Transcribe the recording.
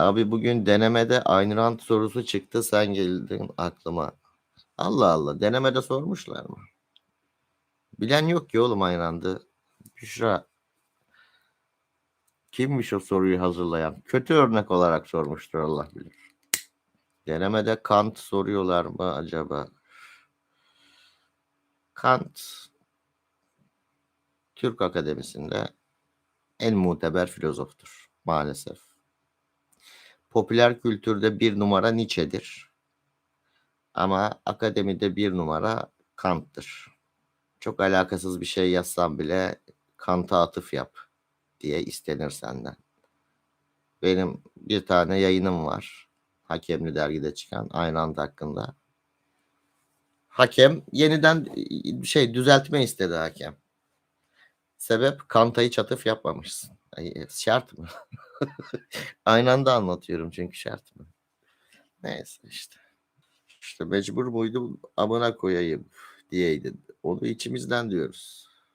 Abi bugün denemede Ayn Rand sorusu çıktı sen geldin aklıma. Allah Allah denemede sormuşlar mı? Bilen yok ki oğlum Ayn Rand'ı. Büşra. Kimmiş o soruyu hazırlayan? Kötü örnek olarak sormuştur Allah bilir. Denemede Kant soruyorlar mı acaba? Kant Türk Akademisi'nde en muteber filozoftur maalesef. Popüler kültürde bir numara Nietzsche'dir. Ama akademide bir numara Kant'tır. Çok alakasız bir şey yazsam bile Kant'a atıf yap diye istenir senden. Benim bir tane yayınım var. Hakemli dergide çıkan aynı anda hakkında. Hakem yeniden şey düzeltme istedi hakem. Sebep Kant'a hiç atıf yapmamışsın. Ay, şart mı? Aynı anda anlatıyorum çünkü şart mı? Neyse işte. İşte mecbur muydu amına koyayım diyeydi. Onu içimizden diyoruz.